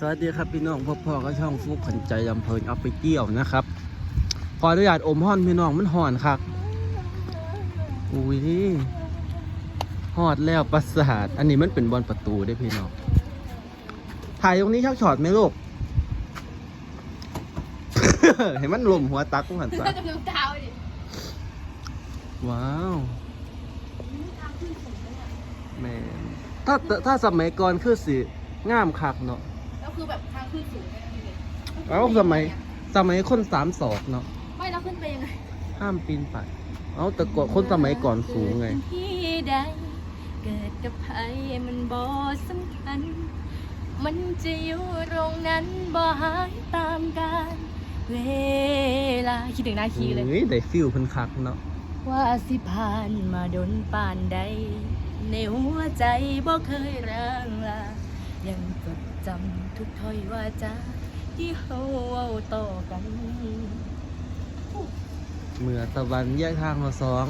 สวัสดีครับพี่น้องพ่อพ่อก็ช่องฟุกขันใจลำเพลินเอาไปเกี่ยวนะครับขออนุญาตอมห่อนพี่น้องมันห่อนครับอุ้ยหอดแล้วประสาท อันนี้มันเป็นบอลประตูได้อพี่น้องถ่ายตรงนี้ชักช็อตไหมลูก เห็นมันหล่มหัวตักกูหันซะจะดูเท้าดิว้าวแม่นถ้าถ้าสมัยก่อนคือสิงามคักเนาะแล้ว คือแบบทางขึ้นสูงเลยนะพี่เด็กเอาสมัยสมัยคนสามศอกเนาะไม่แล้วขึ้นไปยังไงห้ามปีนป่ายเอาแต่ก่อนคนสมัยก่อนสูงไง ที่ใดเกิดกับใครมันบ่สำคัญ มันจะอยู่ตรงนั้นบ่หายตามกาลเวลาคิดถึงนาคีเลยเฮ้ยได้ฟิลเพิ่นคักเนาะว่าสิผ่านมาดนป่านใด ในหัวใจบ่เคยร้างลายังจดจำ ทุกถ้อยว่าจาที่เฮาเว้าต่อกัน เมื่อตะวันแยกทางเราสอง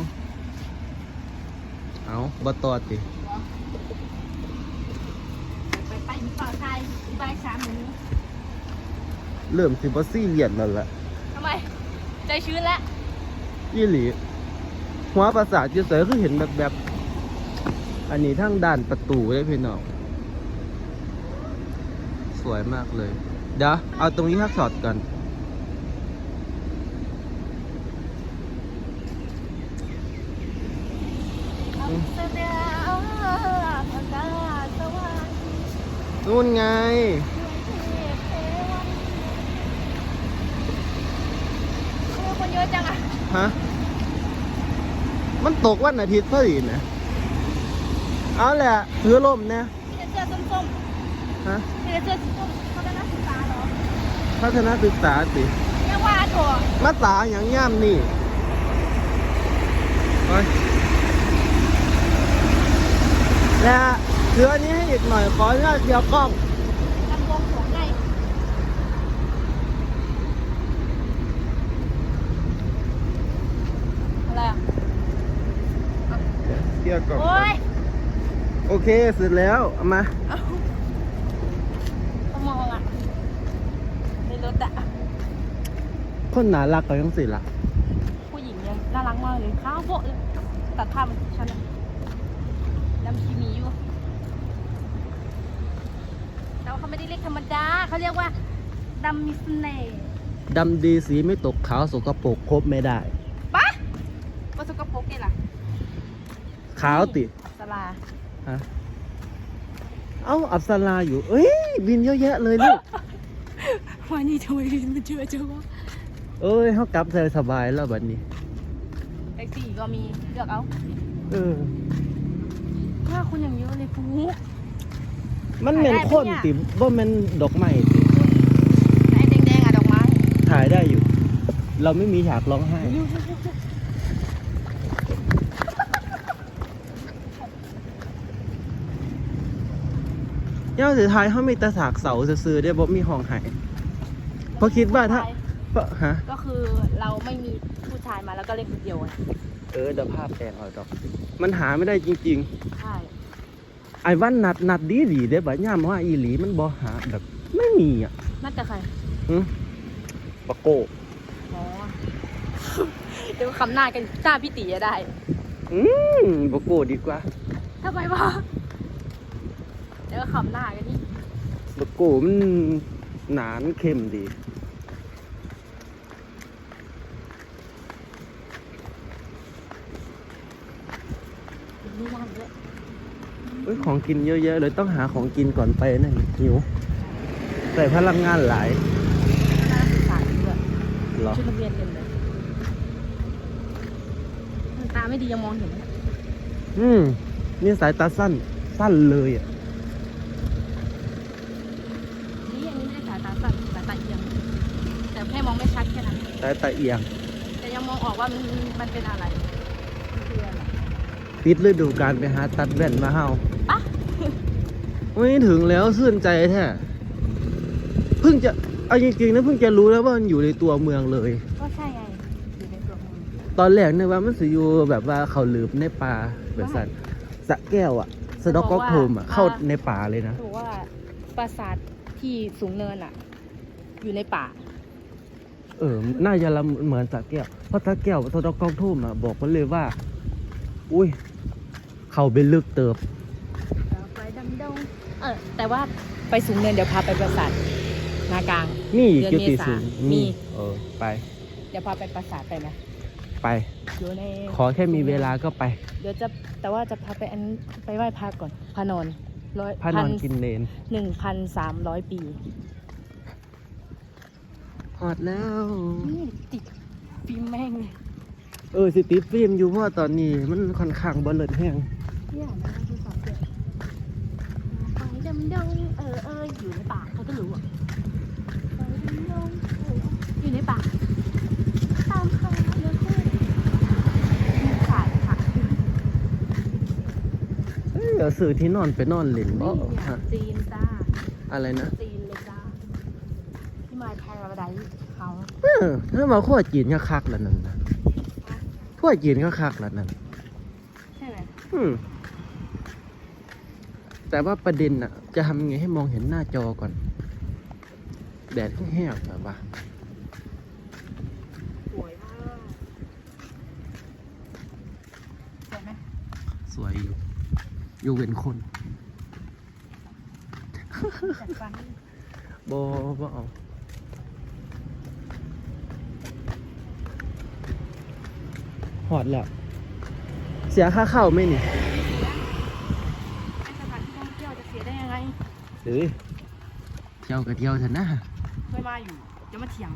เอาบ่ตอดติไปไปมีเปล่าไทยมีใบสามหมูเริ่มสิบ่ซี่เหรียญนั่นแหละทำไม ใจชื้นแล้วยี่หลี หัวประสาทจะเสยคือเห็นแบบแบบ อันนี้ทั้งด้านประตูได้พี่น้องส วยมากเลย เดี๋ยว เอาตรงนี้ทักช็อตกันอืมแสดงอากาศสว่างนู่นไง คนเยอะจังอะฮะ มันตกวันอาทิตย์พอดีนะ เอาแหละ ถือลมเนี่ยมีแต่เสื้อส้มฮะ ๆมีแต่เสื้อเขาจะนักศึกษาเหรอพัฒนาศึกษาสิเรียกว่าถั่วมาตาอย่างย่ามนี่ไปและเหลืออันนี้ให้อีกหน่อยขออนุญาตเดียวกล้องลำวงของไงอะไรอะเดียวกล้องโอ้ย โอเคเสร็จแล้วเอามา เอามองอะในรถอะ คนหนารักก็ยังสิละผู้หญิงเนี่ยน่ารักมากเลยข้าวโพดเลยตัดภาพมันฉันอะดำชีมีอยู่แต่ว่าเขาไม่ได้เรียกธรรมดาเขาเรียกว่าดำมีเสน่ห์ดำดีสีไม่ตกขาวสกปรกครบไม่ได้ ปะว่าสกปรกเนี่ยล่ะขาวติอัปสลาฮะเอ้าอับสลาอยู่ เอ้ยบินเยอะแยะเลยลูก วันนี้ทำไมมันเจอเจอวะ เอ้ยเขากลับสบายๆแล้วบัดนี้แท็กซี่ก็มีเลือกเอาเออหน้าคุณอย่างเยอะเลยฟูมันเป็นถ่ายได้คนปะเนี่ยติว่ามันดอกไม้ติไอ้แดงๆอะดอกไม้ถ่ายได้อยู่ เราไม่มีฉากร้องไห้ย่าสุดท้ายเขามีแตะสากเสาซื้อๆได้บ่มีห้องไห้เพราะคิดว่าถ้าเพราะ ฮะ ก็คือเราไม่มีผู้ชายมาแล้วก็เล่นคนเดียวไงเออเดี๋ยวภาพแปลงเอาดอก มันหาไม่ได้จริง ใช่ๆ ไอ้วันนัดนัดดีดีๆเด้บ่ย่ามว่าอีหลีมันบ่หาแบบไม่มีอะน่าจะใครหึปะโก้อ๋อ เดี๋ยวคำหน้ากันหน้าพี่ตีจะได้อืมปะโก้ดีกว่าทำไมวะเดี๋ยวคำหน้ากันนี่ปะโก้มันหนานเข้มดี ไม่ยากเลย เอ้ยของกินเยอะแยะเลยต้องหาของกินก่อนไปนะหิวใส่พลังงานหลายน่าศึกษาด้วยเหรอชุดนักเรียนเต็มเลยมันตาไม่ดียังมองเห็น อืมนี่สายตาสั้น สั้นเลยอะนี่อันนี้ไม่ได้สายตาสั้นสายตาเอียง แต่แค่มองไม่ชัดแค่นั้น สายตาเอียง แต่ยังมองออกว่ามันมันเป็นอะไรมันคืออะไรปิดฤดูการไปหาตัดแว่นมาเฮาปะ ไม่ถึงแล้วซื่นใจแท้เพิ่งจะเอาจริงๆนะเพิ่งจะรู้แล้วว่ามันอยู่ในตัวเมืองเลย ก็ใช่ไงอยู่ในตัวเมืองตอนแรกนึกว่ามันสิอยู่แบบว่าเขาลืบในป่าแบบสันสะแก้วอะสะดอกก๊อกโทมอะเข้าในป่าเลยนะถูกว่าปราสาทที่ที่สูงเนินอะอยู่ในป่า เออ น่าจะละเหมือนสระแก้ว เพราะสระแก้วทศกองทุ่มอะบอกมาเลยว่า อุ้ย เขาไปลึกเติบไปดำดงเออ แต่ว่าไปสูงเนินเดี๋ยวพาไปปราสาทนากลางนี่เดือนเกียวติเมษาสูงมี เออไป เดี๋ยวพาไปปราสาทไปไหมไป อยู่ในขอแค่มีเวลาก็ไปเดี๋ยวจะแต่ว่าจะพาไปอันไปไหว้พระก่อนพระนอนร้อยพานอนกินเลนหนึ่งพันสามร้อยปีหอดแล้ว นี่ติดปีแม่งเลยเออสิติดฟิล์มอยู่เพราะว่าตอนนี้มันค่อนข้างบอลเลิดแห้ง เนี่ยนะคือสองเดือนไป ดงเออเอออยู่ในป่าเขาก็รู้อะอยู่ในป่าตามเขาเดินคู่มีสายค่ะเอ้ยเดี๋ยวสื่อที่นอนไปนอนเล่นบ่นี่เนี่ยฮะจีนจ้าอะไรนะจีนเลยจ้าที่มาแพงระดับเขาเออถ้ามาขั้วจีนก็คักแล้วนั่นนะขั้วจีนก็คักแล้วนั่น ใช่ไหม อืม แต่ว่าประเด็นน่ะ จะทำยังไงให้มองเห็นหน้าจอก่อน แดดแห้งๆแบบว่าสวยมากสวยไหมสวยอยู่อยู่เว้นคนจัดฟันบอบเอาหอดแล้ว เสียค่าเข้าไหมนี่ ไอ้สถานที่ท่องเที่ยวจะเสียได้ยังไง เฮ้ยเที่ยวกับเที่ยวเถอะนะเคยมาอยู่จะมาเถียง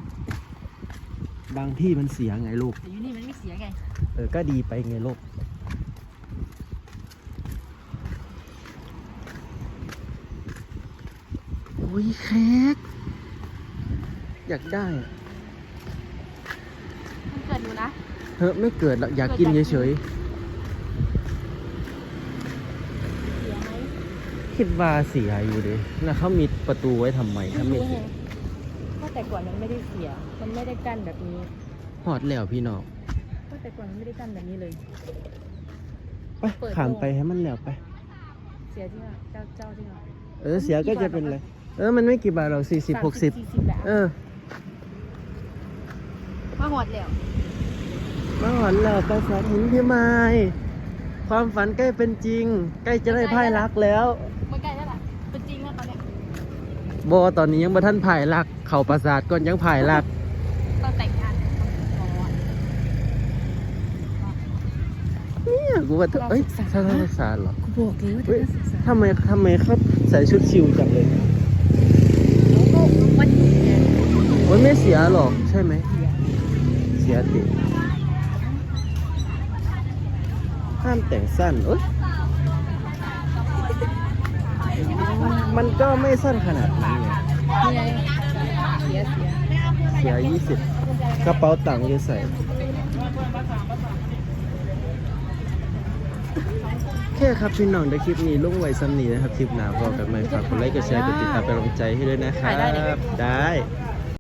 บางที่มันเสียไงลูก แต่อยู่นี่มันไม่เสียไง เออ ก็ดีไปไงลูก โอ้ยเค้กอยากได้อะมันเกิดอยู่นะ เฮ้ยไม่เกิดหรอกอยากกินเฉยเสียไหม ๆ คิดว่าเสียอยู่ดิแล้วเขามีประตูไว้ทำไมถ้าไม่รู้เสีไงยเพราะแต่ก่อนมันไม่ได้เสีย มันไม่ได้กั้นแบบนี้หอดแล้วพี่น้องเพราะแต่ก่อนมันไม่ได้กั้นแบบนี้เลย ไปเปิด ขามโล่งไปให้มันแล้วไป เสียที่ว่าเจ้าเจ้าที่ว่า เออ เสียก็จะเป็นไร เออ มันไม่กี่บาทหรอกสี่สิบหกสิบสี่สิบแบบเออ มาหอดแล้วมาหอนแล้วไปฝันหินพี่ไม้ความฝันใกล้เป็นจริง ใกล้จะได้พ่ายรักแล้ว บอตอนนี้ยังบ่ท่านพ่ายรัก เข่าประสาทก่อนยังพ่ายรักตอนแต่งงานอ๋อเนี่ยกูว่าเอ้ยเราศึกษาถ้าศึกษาเหรอกูบอกเลยว่าเฮ้ยจะศึกษาทำไมทำไมเขาใส่ชุดชิวจังเลยแล้วก็วันนี้เนี่ยมันไม่เสียหรอกใช่ไหมเสียเสียติห้ามแต่งสั้นเอ้ย มันก็ไม่สั้นขนาดนี้ไงนี่ไงเสียเสียเสียยี่สิบกระเป๋าตังค์จะใส่ แค่ครับพี่น้องได้คลิปนี้ลงไว้ซ้ำนี้นะครับ คลิปหน้าพอกันไหมฝากกดไลค์กดแชร์กดติดตามเป็นกำลังใจให้ด้วยนะครับ ได้